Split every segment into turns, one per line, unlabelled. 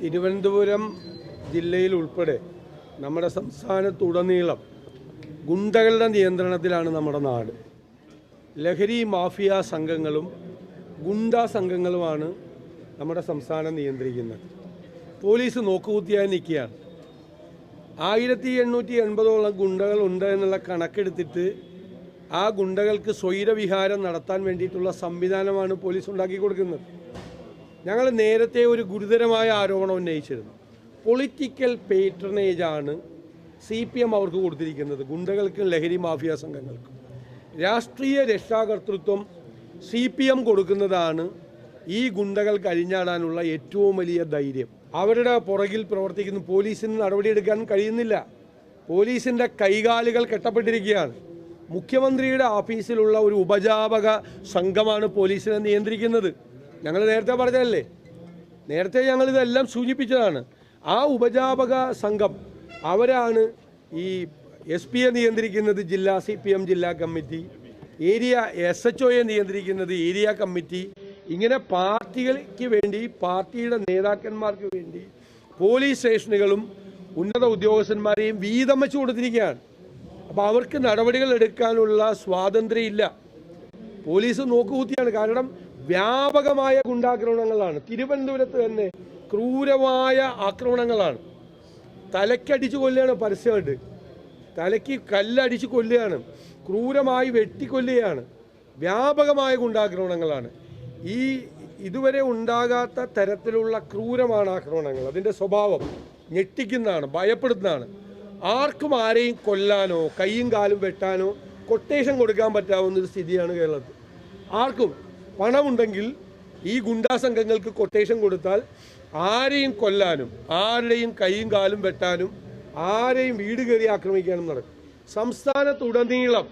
തിരുവനന്തപുരം ജില്ലയിൽ ഉൾപ്പെടെ നമ്മുടെ സംസ്ഥാനത്തുടനീളം ഗുണ്ടകളുടെ നിയന്ത്രണത്തിലാണ് നമ്മുടെ നാട്. ലഹരി മാഫിയ സംഘങ്ങളും ഗുണ്ട സംഘങ്ങളുമാണ് നമ്മുടെ സംസ്ഥാനം നിയന്ത്രിക്കുന്നത്. പോലീസ് നോക്കുകുത്തിയായി നിൽക്കുകയാണ്. ആയിരത്തി എണ്ണൂറ്റി എൺപതോളം ഗുണ്ടകൾ ഉണ്ട് എന്നുള്ള കണക്കെടുത്തിട്ട് ആ ഗുണ്ടകൾക്ക് സ്വൈരവിഹാരം നടത്താൻ വേണ്ടിയിട്ടുള്ള സംവിധാനമാണ് പോലീസ് ഉണ്ടാക്കി കൊടുക്കുന്നത്. ഞങ്ങൾ നേരത്തെ ഒരു ഗുരുതരമായ ആരോപണം ഉന്നയിച്ചിരുന്നു. പൊളിറ്റിക്കൽ പേട്രണേജാണ് സി പി എം അവർക്ക് കൊടുത്തിരിക്കുന്നത്. ഗുണ്ടകൾക്കും ലഹരി മാഫിയ സംഘങ്ങൾക്കും. രാഷ്ട്രീയ രക്ഷാകർത്തൃത്വം സി പി എം കൊടുക്കുന്നതാണ് ഈ ഗുണ്ടകൾ കഴിഞ്ഞാടാനുള്ള ഏറ്റവും വലിയ ധൈര്യം. അവരുടെ പുറകിൽ പ്രവർത്തിക്കുന്ന പോലീസിന് നടപടിയെടുക്കാൻ കഴിയുന്നില്ല. പോലീസിന്റെ കൈകാലുകൾ കെട്ടപ്പെട്ടിരിക്കുകയാണ്. മുഖ്യമന്ത്രിയുടെ ഓഫീസിലുള്ള ഒരു ഉപജാപക സംഘമാണ് പോലീസിനെ നിയന്ത്രിക്കുന്നത്. ഞങ്ങൾ നേരത്തെ പറഞ്ഞതല്ലേ? നേരത്തെ ഞങ്ങൾ ഇതെല്ലാം സൂചിപ്പിച്ചതാണ്. ആ ഉപജാപക സംഘം അവരാണ് ഈ എസ് എ നിയന്ത്രിക്കുന്നത് ജില്ലാ സി പി എം ജില്ലാ കമ്മിറ്റി ഏരിയ എസ് എച്ച് ഒയെ നിയന്ത്രിക്കുന്നത് ഏരിയ കമ്മിറ്റി. ഇങ്ങനെ പാർട്ടികൾക്ക് വേണ്ടി പാർട്ടിയുടെ നേതാക്കന്മാർക്ക് വേണ്ടി പോലീസ് സ്റ്റേഷനുകളും ഉന്നത ഉദ്യോഗസ്ഥന്മാരെയും വീതം വെച്ച് കൊടുത്തിരിക്കുകയാണ്. അപ്പോൾ അവർക്ക് നടപടികൾ എടുക്കാനുള്ള സ്വാതന്ത്ര്യം ഇല്ല പോലീസ് നോക്കുകൂത്തിയാണ്. കാരണം വ്യാപകമായ ഗുണ്ടാക്രമണങ്ങളാണ്. തിരുവനന്തപുരത്ത് തന്നെ ക്രൂരമായ ആക്രമണങ്ങളാണ്. തലക്കടിച്ച് കൊല്ലുകയാണ് പരസ്യമായിട്ട്. തലയ്ക്ക് കല്ലടിച്ച് കൊല്ലുകയാണ്. ക്രൂരമായി വെട്ടിക്കൊല്ലുകയാണ്. വ്യാപകമായ ഗുണ്ടാക്രമണങ്ങളാണ്. ഈ ഇതുവരെ ഉണ്ടാകാത്ത തരത്തിലുള്ള ക്രൂരമാണ് ആക്രമണങ്ങൾ. അതിന്റെ സ്വഭാവം ഞെട്ടിക്കുന്നതാണ് ഭയപ്പെടുന്നതാണ്. ആർക്കും ആരെയും കൊല്ലാനോ കൈയും കാലും വെട്ടാനോ കൊട്ടേഷൻ കൊടുക്കാൻ പറ്റാവുന്ന ഒരു സ്ഥിതിയാണ് കേരളത്തിൽ. ആർക്കും പണമുണ്ടെങ്കിൽ ഈ ഗുണ്ടാ സംഘങ്ങൾക്ക് കൊട്ടേഷൻ കൊടുത്താൽ ആരെയും കൊല്ലാനും ആരുടെയും കൈയും കാലും വെട്ടാനും ആരെയും വീട് കയറി ആക്രമിക്കാനും നടക്കും. സംസ്ഥാനത്തുടനീളം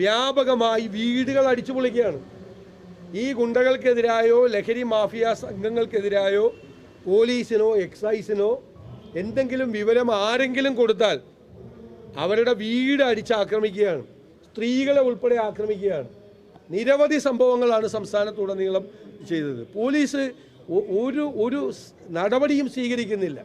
വ്യാപകമായി വീടുകൾ അടിച്ചു പൊളിക്കുകയാണ്. ഈ ഗുണ്ടകൾക്കെതിരായോ ലഹരി മാഫിയ സംഘങ്ങൾക്കെതിരായോ പോലീസിനോ എക്സൈസിനോ എന്തെങ്കിലും വിവരം ആരെങ്കിലും കൊടുത്താൽ അവരുടെ വീട് അടിച്ച് ആക്രമിക്കുകയാണ്. സ്ത്രീകളെ ഉൾപ്പെടെ ആക്രമിക്കുകയാണ്. നിരവധി സംഭവങ്ങളാണ് സംസ്ഥാനത്തുടനീളം ചെയ്തത്. പോലീസ് ഒരു ഒരു നടപടിയും സ്വീകരിക്കുന്നില്ല.